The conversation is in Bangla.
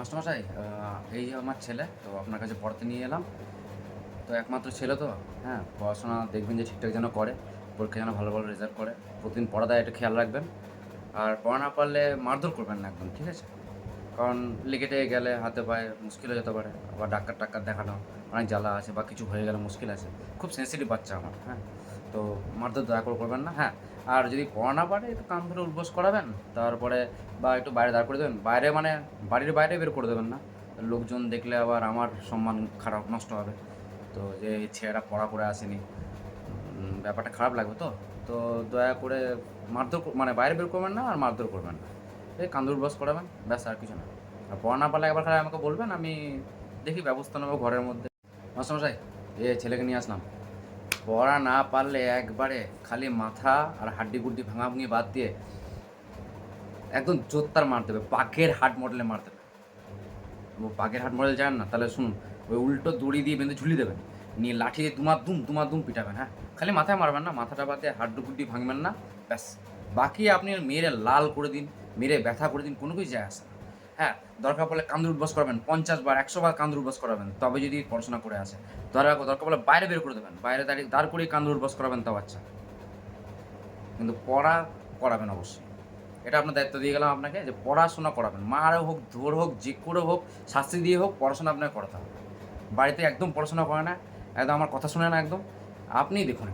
মাস্টারমশাই এই আমার ছেলে, তো আপনার কাছে পড়তে নিয়ে এলাম। তো একমাত্র ছেলে তো হ্যাঁ পড়াশোনা দেখবেন যে ঠিকঠাক যেন করে, পরীক্ষা যেন ভালো ভালো রেজাল্ট করে। প্রতিদিন পড়া দেয় একটু খেয়াল রাখবেন। আর পড়া না পারলে মারধর করবেন না একদম, ঠিক আছে? কারণ লিকেটে গেলে হাতে পায়ে মুশকিল হয়ে যেতে পারে। আবার ডাক্তার টাক্তার দেখানো, অনেক জ্বালা আছে বা কিছু হয়ে গেলে মুশকিল আছে। খুব সেন্সিটিভ বাচ্চা আমার হ্যাঁ। তো মারধর দয়া করে করবেন না হ্যাঁ। আর যদি পড়া না পারে, একটু কান ধরে উদ্বোস করাবেন, তারপরে বা একটু বাইরে দাঁড় করে দেবেন। বাইরে মানে বাড়ির বাইরে বের করে দেবেন না। লোকজন দেখলে আবার আমার সম্মান খারাপ, নষ্ট হবে। তো যে ছেলেটা পড়া করে আসেনি ব্যাপারটা খারাপ লাগবে তো? তো দয়া করে মারধর মানে বাইরে বের করবেন না আর মারধর করবেন না। এই কান্দুর বাস করাবেন, ব্যাস আর কিছু না। আর পড়া না পারলে একবার খারাপ আমাকে বলবেন, আমি দেখি ব্যবস্থা নেব ঘরের মধ্যে। মাস্টারমশাই, এ ছেলেকে নিয়ে আসলাম। পড়া না পারলে একবারে খালি মাথা আর হাড্ডি গুড্ডি ভাঙা ভাঙি বাদ দিয়ে একদম জোরতার মার দেবে বাঘের হাট মডেলে মার দেবে ও বাঘের হাট মডেল জানেন না, তাহলে শুনুন, ওই উল্টো দড়ি দিয়ে বেঁধে ঝুলি দেবেন, নিয়ে লাঠি দিয়ে দুমার দুম দুমার দুম পিটাবেন হ্যাঁ? খালি মাথায় মারবেন না, মাথাটা বাদ হাড্ডু গুড্ডি ভাঙবেন না, ব্যাস। বাকি আপনি মেরে লাল করে দিন, মেরে ব্যথা করে দিন, কোনো কিছু যায় আসে না। হ্যাঁ দরকার পড়লে কান্দুর উঠবাস করবেন, পঞ্চাশ বার, একশো বার কান্দুর উঠবাস করাবেন, তবে যদি পড়াশোনা করে আসে। দরকার দরকার পড়লে বাইরে বের করে দেবেন, বাইরে দাঁড়িয়ে দাঁড় করে কান্দুর উঠবাস করাবেন তা বাচ্চা কিন্তু পড়া করাবেন অবশ্যই। এটা আপনার দায়িত্ব দিয়ে গেলাম আপনাকে, যে পড়াশোনা করাবেন। মারও হোক, ধর হোক, যে করে হোক, শাস্তি দিয়ে হোক, পড়াশোনা আপনাকে করাতে হবে। বাড়িতে একদম পড়াশোনা করে না, একদম আমার কথা শুনে না একদম। আপনিই দেখুন।